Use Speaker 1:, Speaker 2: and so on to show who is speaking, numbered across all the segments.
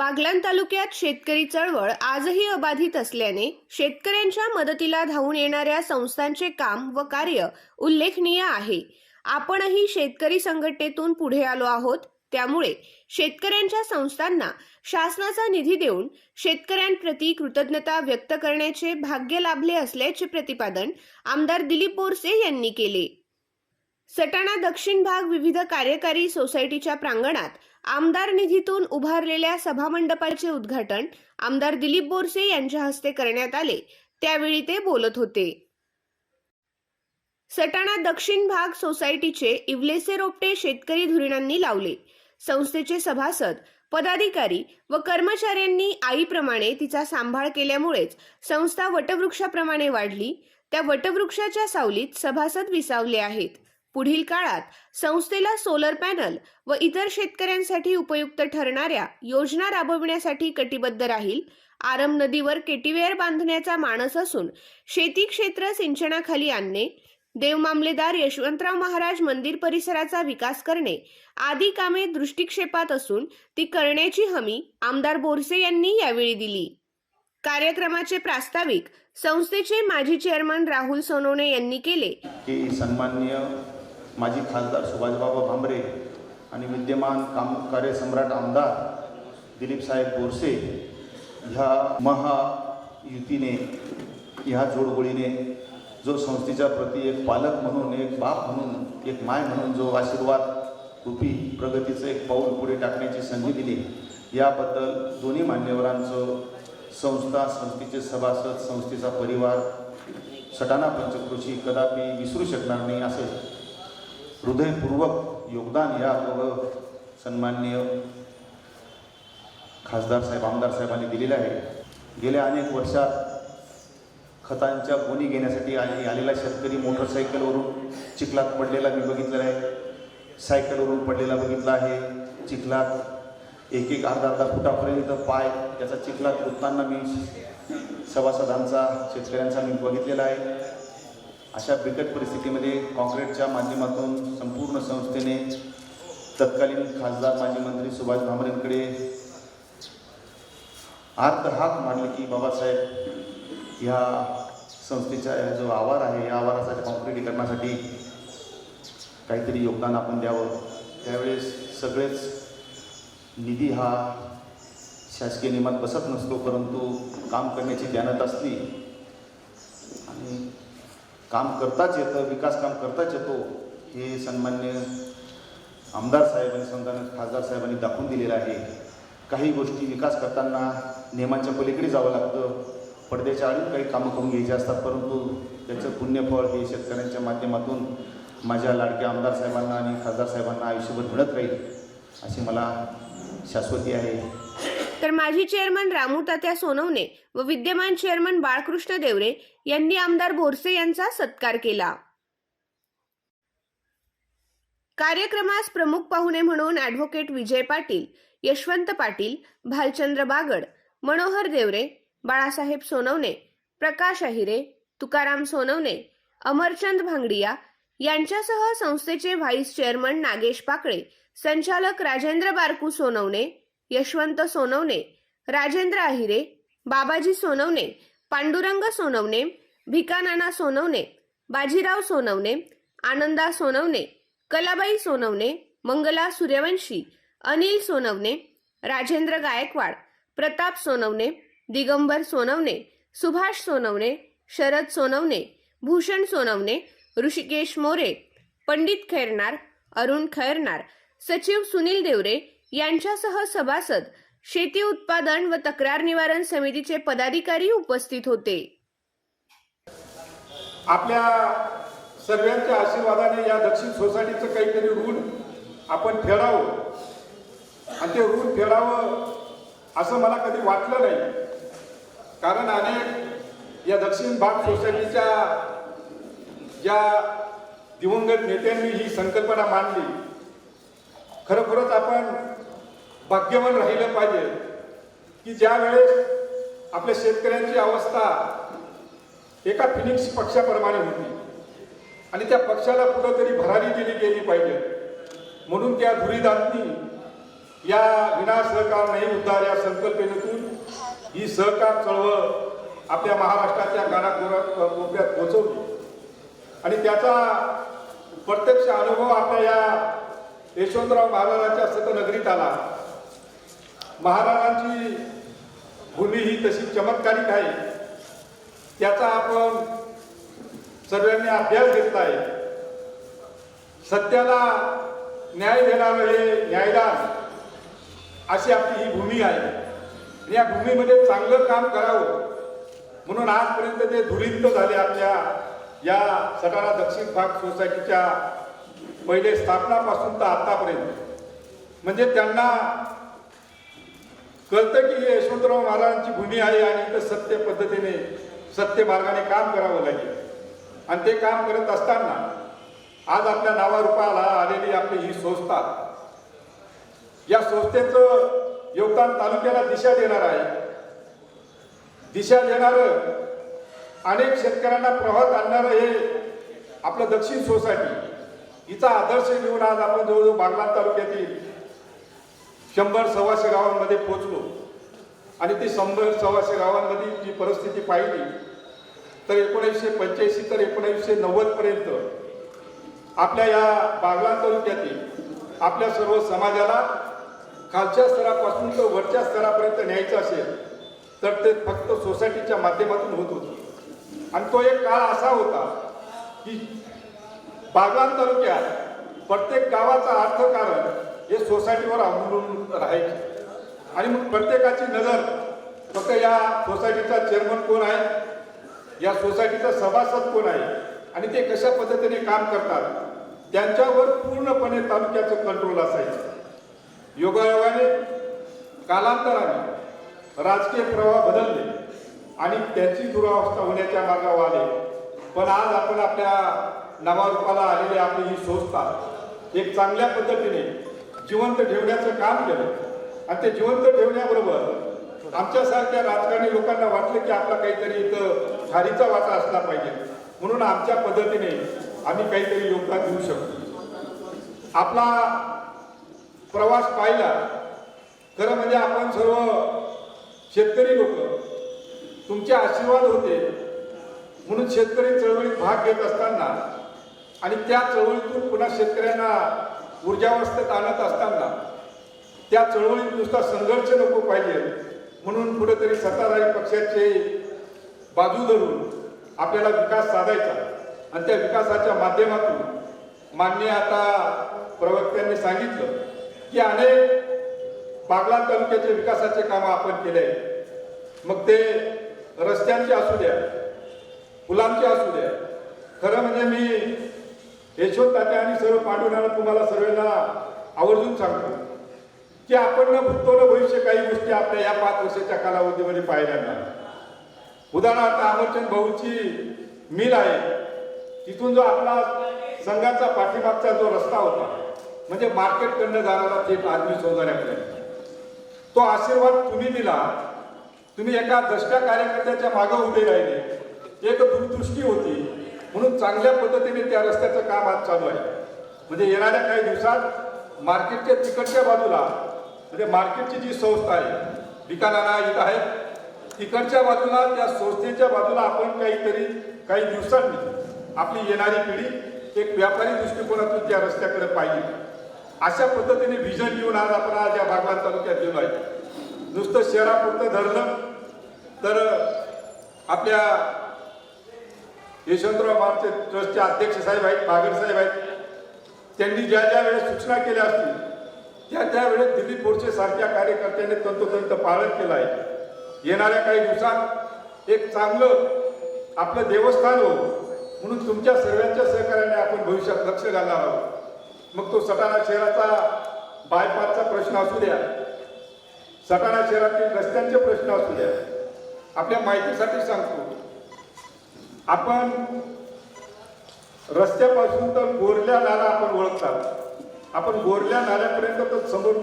Speaker 1: बागलाण तालुक्यात शेतकरी चळवळ आजही अबाधित असल्याने शेतकऱ्यांच्या मदतीला धावून येणाऱ्या संस्थांचे काम व कार्य उल्लेखनीय आहे. आपणही शेतकरी संघटनेतून पुढे आलो आहोत. त्यामुळे शेतकऱ्यांच्या संस्थांना शासनाचा निधी देऊन शेतकऱ्यांप्रती कृतज्ञता व्यक्त करण्याचे भाग्य लाभले असल्याचे प्रतिपादन आमदार दिलीप बोरसे यांनी केले. सटाणा दक्षिण भाग विविध कार्यकारी सोसायटीच्या प्रांगणात आमदार निधीतून उभारलेल्या सभामंडपाचे उद्घाटन आमदार दिलीप बोरसे यांच्या हस्ते करण्यात आले. त्यावेळी ते बोलत होते. सटाणा दक्षिण भाग सोसायटीचे इवलेसे रोपटे शेतकरी धुरिणांनी लावले. संस्थेचे सभासद पदाधिकारी व कर्मचाऱ्यांनी आईप्रमाणे तिचा सांभाळ केल्यामुळेच संस्था वटवृक्षाप्रमाणे वाढली. त्या वटवृक्षाच्या सावलीत सभासद विसावले आहेत. पुढील काळात संस्थेला सोलर पॅनल व इतर शेतकऱ्यांसाठी उपयुक्त ठरणाऱ्या योजना राबविण्यासाठी कटिबद्ध राहील. आरम नदीवर केटीवेअर बांधण्याचा मानस असून शेती क्षेत्र सिंचनाखाली आणणे देवमामलेदार यशवंतराव महाराज मंदिर परिसराचा विकास करणे आदी कामे दृष्टिक्षेपात असून ती करण्याची हमी आमदार बोरसे यांनी यावेळी दिली. कार्यक्रमाचे प्रास्ताविक संस्थेचे माजी चेअरमन राहुल सोनवणे यांनी केले.
Speaker 2: की सन्माननीय माजी खासदार सुभाषबाबा भांबरे आणि विद्यमान काम कार्यसम्राट आमदार दिलीपसाहेब बोरसे ह्या महायुतीने ह्या जोडगोळीने जो संस्थेच्या प्रती एक पालक म्हणून एक बाप म्हणून एक माय म्हणून जो आशीर्वाद रूपी प्रगतीचं एक पाऊल पुढे टाकण्याची संधी दिली याबद्दल दोन्ही मान्यवरांचं संस्था संस्थेचे सभासद संस्थेचा परिवार सटाणा पंचकृषी कदापि विसरू शकणार नाही असे हृदयपूर्वक योगदान या दोघं सन्माननीय खासदार साहेब आमदार साहेबांनी दिलेलं आहे. गेल्या अनेक वर्षात खतांच्या गोणी घेण्यासाठी आले आलेला शेतकरी मोटरसायकलवरून चिखलात पडलेला मी बघितलेला आहे. सायकलवरून पडलेला बघितला आहे. चिखलात एक एक अर्धा अर्धा फुटापर्यंत पाय त्याचा चिखलात रुतताना मी सभासदांचा शेतकऱ्यांचा मी बघितलेला आहे. अशा बिकट परिस्थितीमध्ये काँक्रीटच्या माध्यमातून संपूर्ण संस्थेने तत्कालीन खासदार माजी मंत्री सुभाष भामरेंकडे तर हाक मांडले की बाबासाहेब ह्या संस्थेचा जो आवार आहे या आवारासाठी काँक्रिटीकरणासाठी काहीतरी योगदान आपण द्यावं. त्यावेळेस सगळेच निधी हा शासकीय नियमात बसत नसतो परंतु काम करण्याची ज्ञानात असली आणि काम करताच येतं विकास काम करताच येतो हे सन्मान्य आमदार साहेब आणि खासदार साहेबांनी दाखवून दिलेलं आहे. काही गोष्टी विकास करताना नियमांच्या पलीकडे जावं लागतं. पडद्याच्या आडून काही कामं करून घ्यायची असतात परंतु त्याचं पुण्यफळ हे शेतकऱ्यांच्या माध्यमातून माझ्या लाडक्या आमदार साहेबांना आणि खासदार साहेबांना आयुष्यभर मिळत राहील अशी मला शाश्वती आहे.
Speaker 1: तर माजी चेअरमन रामू तात्या सोनवणे व विद्यमान चेअरमन बाळकृष्ण देवरे यांनी आमदार बोरसे यांचा सत्कार केला. कार्यक्रमास प्रमुख पाहुणे म्हणून ॲडव्होकेट विजय पाटील यशवंत पाटील भालचंद्र बागड मनोहर देवरे बाळासाहेब सोनवणे प्रकाश अहिरे तुकाराम सोनवणे अमरचंद भांगडिया यांच्यासह संस्थेचे व्हाईस चेअरमन नागेश पाकळे संचालक राजेंद्र बारकू सोनवणे यशवंत सोनवणे राजेंद्र अहिरे बाबाजी सोनवणे पांडुरंग सोनवणे भिकानाना सोनवणे बाजीराव सोनवणे आनंदा सोनवणे कलाबाई सोनवणे मंगला सूर्यवंशी अनिल सोनवणे राजेंद्र गायकवाड प्रताप सोनवणे दिगंबर सोनवणे सुभाष सोनवणे शरद सोनवणे भूषण सोनवणे ऋषिकेश मोरे पंडित खैरनार अरुण खैरनार सचिव सुनील देवरे यांच्यासह सभासद शेती उत्पादन व तक्रार निवारण समितीचे पदाधिकारी उपस्थित होते.
Speaker 3: आपल्या सर्वांच्या आशीर्वादाने या दक्षिण सोसायटीचं काहीतरी ऋण आपण फेडावं. आणि ते ऋण फेडावं असं मला कधी वाटलं नाही. कारण अनेक या दक्षिण भाग सोसायटीच्या ज्या दिवंगत नेत्यांनी ही संकल्पना मांडली खरोखरच आपण भाग्यवान राहिलं पाहिजे की ज्या वेळेस आपल्या शेतकऱ्यांची अवस्था एका फिनिक्स पक्षाप्रमाणे होती. आणि त्या पक्षाला कुठंतरी भरारी दिली गेली पाहिजे. म्हणून त्या धुरीदांनी या विना सहकार नाही उद्धार या संकल्पनेतून ही सहकार चळवळ आपल्या महाराष्ट्राच्या कानाकोरा कोपऱ्यात पोहोचवली आणि त्याचा प्रत्यक्ष अनुभव आपल्या या यशवंतराव महाराजांच्या सतनगरीत आला. महाराजांची भूमी ही तशी चमत्कारिक आहे. त्याचा आपण सर्वांनी अभ्यास घेतला आहे. सत्याला न्याय देणारं हे न्यायदान अशी आपली ही भूमी आहे. आणि या भूमीमध्ये चांगलं काम करावं म्हणून आजपर्यंत ते धुरिंत झाले आपल्या या सटाणा दक्षिण भाग सोसायटीच्या पहिले स्थापनापासून तर आतापर्यंत. म्हणजे त्यांना कळतं की हे यशवंतराव महाराजांची भूमी आहे आणि इथं सत्य पद्धतीने सत्य मार्गाने काम करावं लागेल. आणि ते काम करत असताना आज आपल्या नावारूपाला आलेली आपली ही संस्था या संस्थेचं योगदान तालुक्याला दिशा देणार आहे. दिशा देणारं अनेक शेतकऱ्यांना प्रवाहात आणणारं हे आपलं दक्षिण सोसायटी हिचा आदर्श घेऊन आज आपण जवळजवळ बागलाण तालुक्यातील शंभर सव्वाशे गावांमध्ये पोचलो. आणि ती शंभर सव्वाशे गावांमध्ये जी परिस्थिती पाहिली तर एकोणीसशे पंच्याऐंशी तर एकोणीसशे नव्वदपर्यंत आपल्या या बागलाण तालुक्यातील आपल्या सर्व समाजाला खालच्या स्तरापासून तर वरच्या स्तरापर्यंत न्यायचं असेल तर ते फक्त सोसायटीच्या माध्यमातून होत होते. आणि तो एक काळ असा होता की बागलाण तालुक्यात प्रत्येक गावाचा अर्थकारण हे सोसायटीवर अवलंबून राहायचे. आणि मग प्रत्येकाची नजर फक्त या सोसायटीचा चेअरमन कोण आहे? या सोसायटीचा सभासद कोण आहे? आणि ते कशा पद्धतीने काम करतात? त्यांच्यावर पूर्णपणे तालुक्याचं कंट्रोल असायचं. योगायोगाने कालांतराने राजकीय प्रवाह बदलले आणि त्याची दुरावस्था होण्याच्या मार्गावर आले. पण आज आपण आपल्या नावारूपाला आलेली आपली ही संस्था एक चांगल्या पद्धतीने जिवंत ठेवण्याचं काम केलं. आणि ते जिवंत ठेवण्याबरोबर आमच्यासारख्या राजकारणी लोकांना वाटलं की आपला काहीतरी इथं खारीचा वाटा असला पाहिजे. म्हणून आमच्या पद्धतीने आम्ही काहीतरी योगदान देऊ शकतो. आपला प्रवास पाहिला खरं म्हणजे आपण सर्व शेतकरी लोक तुमचे आशीर्वाद होते. म्हणून शेतकरी चळवळीत भाग घेत असताना आणि त्या चळवळीतून पुन्हा शेतकऱ्यांना ऊर्जावस्थेत आणत असताना त्या चळवळीत नुसता संघर्ष नको पाहिजे. म्हणून कुठेतरी सत्ताधारी पक्षाचे बाजू धरून आपल्याला विकास साधायचा. आणि त्या विकासाच्या माध्यमातून मान्य आता प्रवक्त्यांनी सांगितलं की अनेक बागला तालुक्याचे विकासाचे कामं आपण केले. मग ते रस्त्यांचे असू द्या फुलांचे असू द्या. खरं म्हणजे मी यशवंत तात्या आणि सर्व पांडुराला तुम्हाला सर्वांना आवर्जून सांगतो की आपण न भूतो न भविष्य काही गोष्टी आपल्या या पाच वर्षाच्या कालावधीमध्ये पाहिल्या नाही उदाहरणार्थ अमरचंद भाऊची मिल आहे. तिथून जो आपला संघाचा पाठीमागचा जो रस्ता होता म्हणजे मार्केटकडनं जाणारा थेट आदमी सौंदर्यापर्यंत तो आशीर्वाद तुम्ही दिला. तुम्ही एका दष्टा कार्यकर्त्याच्या मागे उभे राहिले. एक दूरदृष्टी होती. म्हणून चांगल्या पद्धतीने त्या रस्त्याचं काम आज चालू आहे. म्हणजे येणाऱ्या काही दिवसात मार्केटच्या तिकडच्या बाजूला म्हणजे मार्केटची जी संस्था आहे बिकानाना इथं आहे तिकडच्या बाजूला त्या संस्थेच्या बाजूला आपण काहीतरी काही दिवसांनी आपली येणारी पिढी एक व्यापारी दृष्टिकोनातून त्या रस्त्याकडे पाहिजे अशा पद्धतीने व्हिजन घेऊन आज आपण आज या बागलाण तालुक्यात गेलो आहे. नुसतं शहरापुरतं धरलं तर आपल्या यशवंतराव मारचे ट्रस्टचे अध्यक्ष साहेब आहेत बागर साहेब आहेत. त्यांनी ज्या ज्या वेळेस सूचना केल्या असतील त्या त्यावेळेस दिलीप दिल्ली सारख्या कार्यकर्त्यांनी तंतोतंत पालन केलं आहे. येणाऱ्या काही दिवसात एक चांगलं आपलं देवस्थान हो म्हणून तुमच्या सर्वांच्या सहकार्याने आपण भविष्यात लक्ष घालणार आहोत. मग तो सटाणा शहराचा बायपासचा प्रश्न असू द्या सटाणा शहरातील रस्त्यांचे प्रश्न असू द्या. आपल्या माहितीसाठी सांगतो. आपण रस्त्यापासून तर गोरल्या नाला आपण ओळखतात. आपण गोरल्या नाल्यापर्यंत तर समोर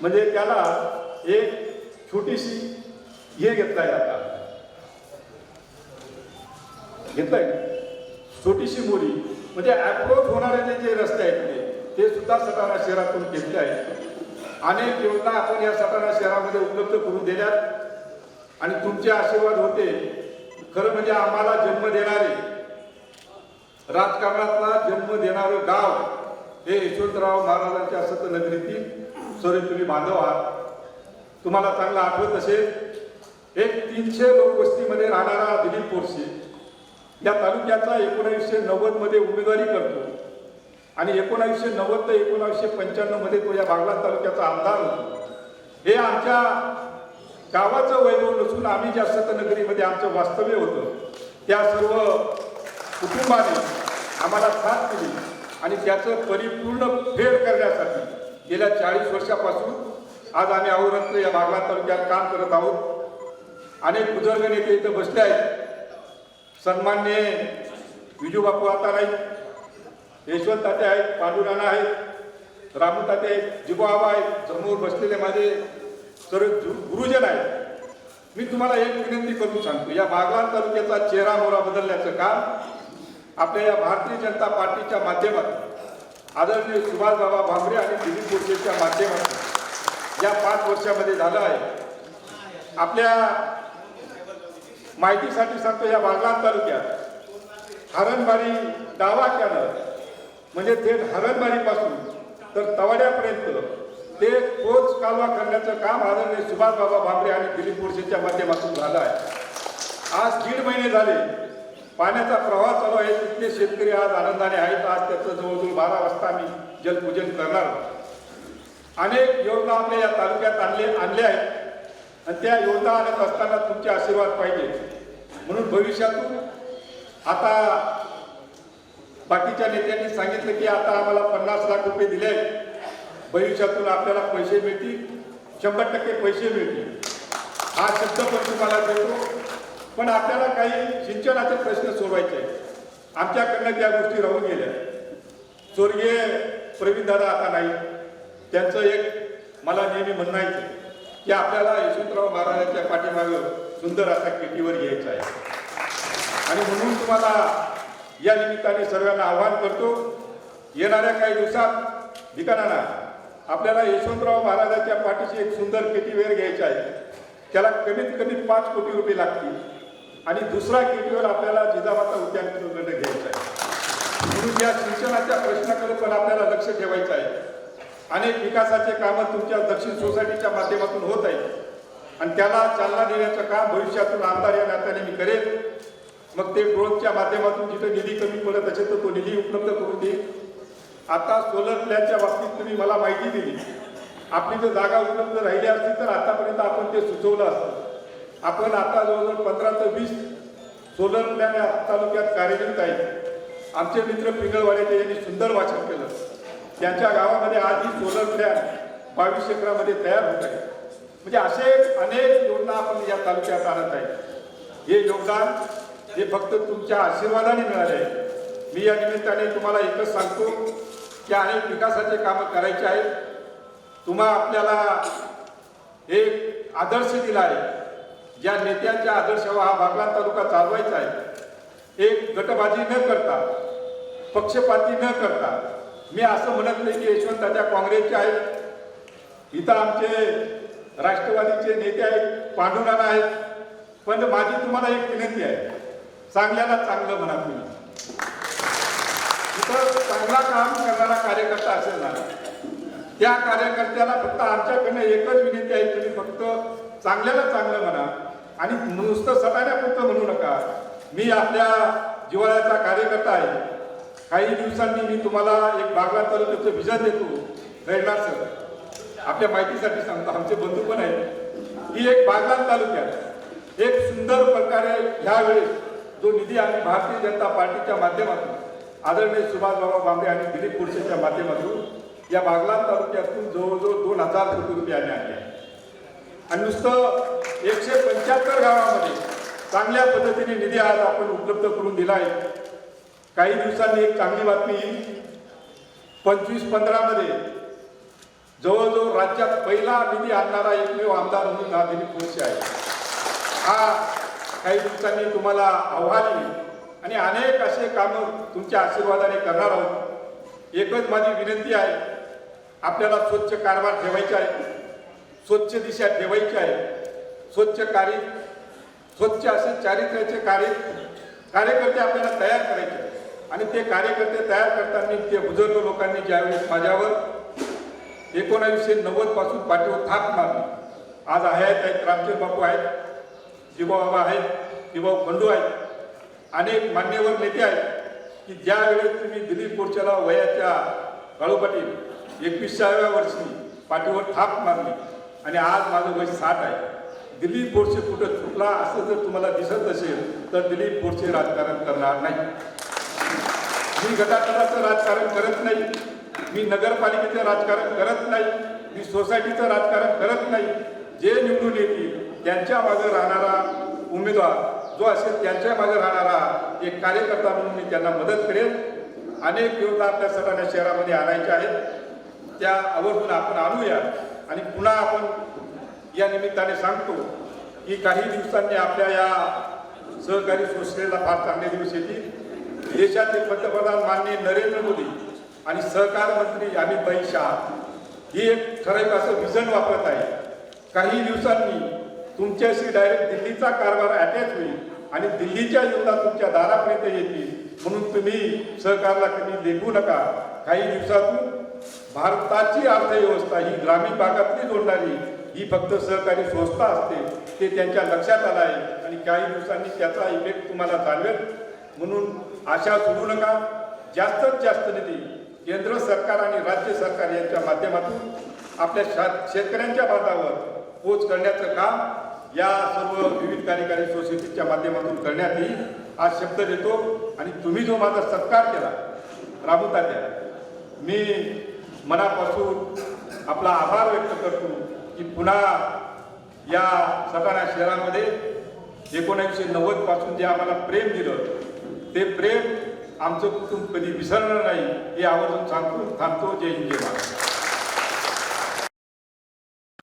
Speaker 3: म्हणजे त्याला एक छोटीशी हे घेतलाय आता. घेतलाय? छोटीशी मोरी. म्हणजे अप्रोच होणारे जे जे रस्ते आहेत ते ते सुद्धा सटाणा शहरातून घेतले आहेत. अनेक योजना आपण या सटाणा शहरामध्ये उपलब्ध करून दिल्यात. आणि तुमचे आशीर्वाद होते. खरं म्हणजे आम्हाला जन्म देणारे राजकारणातला जन्म देणारं गाव हे यशवंतराव महाराजांच्या सतनगरीतील सॉरी तुम्ही बांधव आहात. तुम्हाला चांगलं आठवत असेल एक तीनशे लोकवस्तीमध्ये राहणारा दिलीप पोरसे या तालुक्याचा एकोणावीसशे नव्वदमध्ये उमेदवारी करतो. आणि एकोणावीसशे नव्वद ते एकोणावीसशे पंच्याण्णवमध्ये तो या बागलाण तालुक्याचा आमदार होतो. हे आमच्या गावाचं वैभव नसून आम्ही ज्या सतनगरीमध्ये आमचं वास्तव्य होतं त्या सर्व कुटुंबाने आम्हाला साथ दिली आणि त्याचं परिपूर्ण फेड करण्यासाठी गेल्या चाळीस वर्षापासून आज आम्ही औरंग या भागला तालुक्यात काम करत आहोत. अनेक बुजुर्ग नेते इथं बसले आहेत. सन्मान्य विजूबापू आता नाही यशवंत ताते आहेत पांडुराणा आहेत रामू ताते आहेत जिगोआबा आहेत. समोर बसलेले माझे. तर गुरुजन आहेत. मी तुम्हाला एक विनंती करून सांगतो या बागलाण तालुक्याचा चेहरा मोरा बदलण्याचं काम आपल्या या भारतीय जनता पार्टीच्या माध्यमातून आदरणीय सुभाषबाबा भामरे आणि दिलीप गोडसेच्या माध्यमातून या पाच वर्षामध्ये झालं आहे. आपल्या माहितीसाठी सांगतो या बागलाण तालुक्यात हरणबारी डावा कॅनल म्हणजे थेट हरणबारीपासून तर तवाड्यापर्यंत ते पोच कालवा करण्याचं काम आदरणीय सुभाषबाबा भाबरे आणि दिलीप बोरसेच्या माध्यमातून झालं आहे. आज दीड महिने झाले. पाण्याचा प्रवाह चालू आहे. तिथले शेतकरी आज आनंदाने आहेत. आज त्याचं जवळजवळ बारा वाजता आम्ही जलपूजन करणार आहोत. अनेक योजना आपल्या या तालुक्यात आणले आणल्या आहेत. आणि त्या योजना आणत असताना तुमचे आशीर्वाद पाहिजे. म्हणून भविष्यातून आता बाकीच्या नेत्यांनी सांगितलं की आता आम्हाला पन्नास लाख रुपये दिले आहेत. भविष्यातून आपल्याला पैसे मिळतील. शंभर टक्के पैसे मिळतील. हा शब्द पण तुम्हाला देतो. पण आपल्याला काही सिंचनाचे प्रश्न सोडवायचे आहेत. आमच्याकडनं त्या गोष्टी राहून गेल्या. स्वर्गीय प्रवीणदादा आता नाही. त्यांचं एक मला नेहमी म्हणायचं की आपल्याला यशवंतराव महाराजांच्या पाठीमागं सुंदर असा केटीवर घ्यायचा आहे. आणि म्हणून तुम्हाला या निमित्ताने सर्वांना आव्हान करतो येणाऱ्या काही दिवसात ठिकाणाला आपल्याला यशवंतराव महाराजांच्या पाठीशी एक सुंदर केटीवेअर घ्यायचा आहे. त्याला कमीत कमी पाच कोटी रुपये लागतील. आणि दुसरा केटीवर आपल्याला जिजामाता निर्णय घ्यायचा आहे. म्हणून या शिक्षणाच्या प्रश्नाकडे पण आपल्याला लक्ष ठेवायचं आहे. अनेक विकासाचे कामं तुमच्या दक्षिण सोसायटीच्या माध्यमातून होत आहेत. आणि त्याला चालना देण्याचं काम भविष्यातून आमदार या नात्याने मी करेन. मग ते ग्रोथच्या माध्यमातून जिथे निधी कमी पडत असेल तर तो निधी उपलब्ध करून देईल. आता सोलर प्लॅनच्या बाबतीत तुम्ही मला माहिती दिली. आपली जर जागा उपलब्ध राहिली असती तर आतापर्यंत आपण ते सुचवलं असतं. आपण आता जवळजवळ पंधरा ते वीस सोलर प्लॅन या तालुक्यात कार्यरत आहेत आमचे मित्र पिंगळवाड्याचे यांनी सुंदर वाचन केलं. त्यांच्या गावामध्ये आज ही सोलर प्लॅन बावीस एकरामध्ये तयार होत आहे. म्हणजे असे अनेक योजना आपण या तालुक्यात आणत आहे. हे योगदान हे फक्त तुमच्या आशीर्वादाने मिळाले आहे. मी या निमित्ताने तुम्हाला एकच सांगतो. की अनेक विकासाचे कामं करायचे आहेत. तुम्हा आपल्याला एक आदर्श दिला आहे. ज्या नेत्यांच्या आदर्शावर हा भागला तालुका चालवायचा आहे. एक गटबाजी न करता पक्षपाती न करता मी असं म्हणत नाही की यशवंताच्या काँग्रेसचे आहेत. इथं आमचे राष्ट्रवादीचे नेते आहेत पांडुराणा आहेत. पण माझी तुम्हाला एक विनंती आहे. चांगल्याला चांगलं म्हणा तुम्ही. तर चांगला काम करणारा कार्यकर्ता असेल ना. त्या कार्यकर्त्याला फक्त आमच्याकडनं एकच विनंती आहे तुम्ही फक्त चांगल्याला चांगलं म्हणा. आणि नुसतं सटाण्यापुरतं म्हणू नका. मी आपल्या जिवाळ्याचा कार्यकर्ता आहे. काही दिवसांनी मी तुम्हाला एक बागला तालुक्याचं विजा देतो. रैना सर आपल्या माहितीसाठी सांगतो आमचे बंधू पण आहेत. की एक बागलाण तालुक्यात एक सुंदर प्रकारे ह्या वेळेस जो निधी आम्ही भारतीय जनता पार्टीच्या माध्यमातून आदरणीय सुभाषबाबा बांबे आणि दिलीप पुरुषेच्या माध्यमातून या बागलाण तालुक्यातून जवळजवळ दोन हजार कोटी रुपये आणले आहेत. आणि नुसतं एकशे पंच्याहत्तर गावामध्ये चांगल्या पद्धतीने निधी आज आपण उपलब्ध करून दिला आहे काही दिवसांनी एक चांगली बातमी येईल. पंचवीस पंधरामध्ये जवळजवळ राज्यात पहिला निधी आणणारा एकमेव आमदार म्हणून हा दिलीप खुर्शी आहे हा काही दिवसांनी तुम्हाला आव्हान येईल. आणि अनेक असे कामं तुमच्या आशीर्वादाने करणार आहोत. एकच माझी विनंती आहे आपल्याला स्वच्छ कारभार ठेवायचा आहे स्वच्छ दिशा ठेवायची आहे स्वच्छ कार्य स्वच्छ असे चारित्र्याचे कार्य कार्यकर्ते आपल्याला तयार करायचे आणि ते कार्यकर्ते तयार करताना ते बुजुर्ग लोकांनी ज्यावेळेस माझ्यावर एकोणावीसशे नव्वदपासून पाठीवर थाप मारली. आज आहेत आहेत रामचंद्र बापू आहेत जीवाबाबा आहेत जीवाभाऊ खंडू आहेत. अनेक मान्यवर नेते आहेत की ज्यावेळेस तुम्ही दिलीप मोर्चाला वयाच्या काळू पाटील एकविसाव्या वर्षी पाठीवर थाप मारली आणि आज माझं वय साठ आहे दिलीप बोरसे कुठं चुकला असं जर तुम्हाला दिसत असेल तर दिलीप बोरसे राजकारण करणार नाही. मी गटातटाचं राजकारण करत नाही मी नगरपालिकेचं राजकारण करत नाही मी सोसायटीचं राजकारण करत नाही. जे निवडून येतील त्यांच्या मागे राहणारा उमेदवार जो असेल त्यांच्या मागे राहणारा एक कार्यकर्ता म्हणून मी त्यांना मदत करेन. अनेक योजना आपल्या सटाणा शहरामध्ये आणायच्या आहेत. त्या आवर्जून आपण आणूया. आणि पुन्हा आपण या निमित्ताने सांगतो की काही दिवसांनी आपल्या या सहकारी संस्थेला फार चांगले दिवस येतील. देशातील पंतप्रधान माननीय नरेंद्र मोदी आणि सहकार मंत्री अमित भाई शहा ही एक ठराविक असं विजन वापरत आहे काही दिवसांनी तुमच्याशी डायरेक्ट दिल्लीचा कारभार अटॅच होईल आणि दिल्लीच्या योजना तुमच्या दारापर्यंत येतील. म्हणून तुम्ही सहकारला कधी लेखू नका. काही दिवसातून भारताची अर्थव्यवस्था ही ग्रामीण भागातली जोडणारी ही फक्त सहकारी संस्था असते ते त्यांच्या लक्षात आलं आहे आणि काही दिवसांनी त्याचा इफेक्ट तुम्हाला जाणवेल. म्हणून आशा सोडू नका. जास्तीत जास्त निधी केंद्र सरकार आणि राज्य सरकार यांच्या माध्यमातून आपल्या शा शेतकऱ्यांच्या बांधावर पोच करण्याचं काम या सर्व विविध कार्यकारी सोसायटीच्या माध्यमातून करण्यात येईल. हा शब्द देतो आणि तुम्ही जो माझा सत्कार केला राबू मी मनापासून आपला आभार व्यक्त करतो की पुन्हा या सटाणा शहरामध्ये एकोणीसशे नव्वदपासून जे आम्हाला प्रेम दिलं ते प्रेम आमचं कुटुंब कधी विसरणार नाही हे आवर्जून सांगतो थांबतो. जय हिंद जय महाराष्ट्र